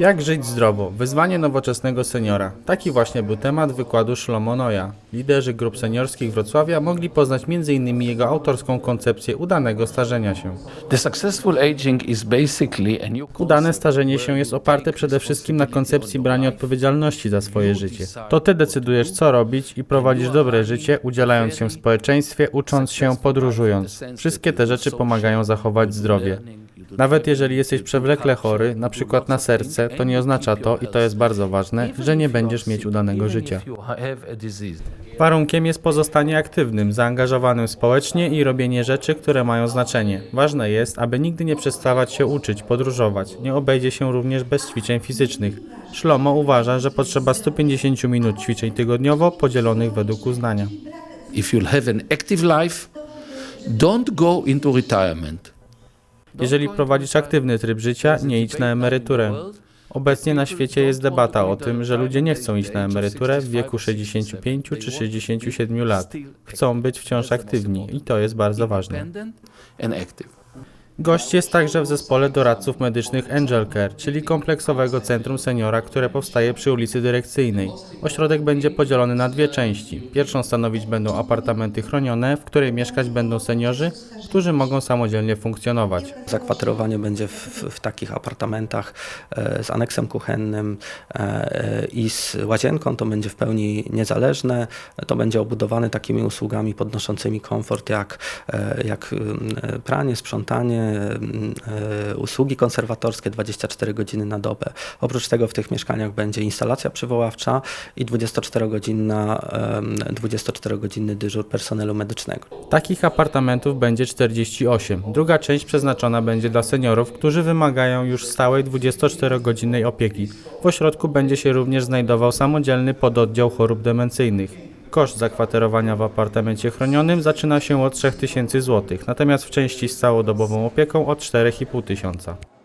Jak żyć zdrowo? Wyzwanie nowoczesnego seniora. Taki właśnie był temat wykładu Shlomo Noja. Liderzy grup seniorskich Wrocławia mogli poznać m.in. jego autorską koncepcję udanego starzenia się. Udane starzenie się jest oparte przede wszystkim na koncepcji brania odpowiedzialności za swoje życie. To ty decydujesz, co robić i prowadzisz dobre życie, udzielając się w społeczeństwie, ucząc się, podróżując. Wszystkie te rzeczy pomagają zachować zdrowie. Nawet jeżeli jesteś przewlekle chory, na przykład na serce, to nie oznacza to, i to jest bardzo ważne, że nie będziesz mieć udanego życia. Warunkiem jest pozostanie aktywnym, zaangażowanym społecznie i robienie rzeczy, które mają znaczenie. Ważne jest, aby nigdy nie przestawać się uczyć, podróżować. Nie obejdzie się również bez ćwiczeń fizycznych. Szlomo uważa, że potrzeba 150 minut ćwiczeń tygodniowo podzielonych według uznania. If you'll have an active life, don't go into retirement. Jeżeli prowadzisz aktywny tryb życia, nie idź na emeryturę. Obecnie na świecie jest debata o tym, że ludzie nie chcą iść na emeryturę w wieku 65 czy 67 lat. Chcą być wciąż aktywni i to jest bardzo ważne. Gość jest także w zespole doradców medycznych Angel Care, czyli kompleksowego centrum seniora, które powstaje przy ulicy Dyrekcyjnej. Ośrodek będzie podzielony na dwie części. Pierwszą stanowić będą apartamenty chronione, w której mieszkać będą seniorzy, którzy mogą samodzielnie funkcjonować. Zakwaterowanie będzie w, w, takich apartamentach e, z aneksem kuchennym e, e, i z łazienką. To będzie w pełni niezależne. To będzie obudowane takimi usługami podnoszącymi komfort jak, e, jak mm, e, pranie, sprzątanie, usługi konserwatorskie 24 godziny na dobę. Oprócz tego w tych mieszkaniach będzie instalacja przywoławcza i 24-godzinna, em, 24-godzinny dyżur personelu medycznego. Takich apartamentów będzie 48. Druga część przeznaczona będzie dla seniorów, którzy wymagają już stałej 24-godzinnej opieki. W ośrodku będzie się również znajdował samodzielny pododdział chorób demencyjnych. Koszt zakwaterowania w apartamencie chronionym zaczyna się od 3000 zł, natomiast w części z całodobową opieką od 4500.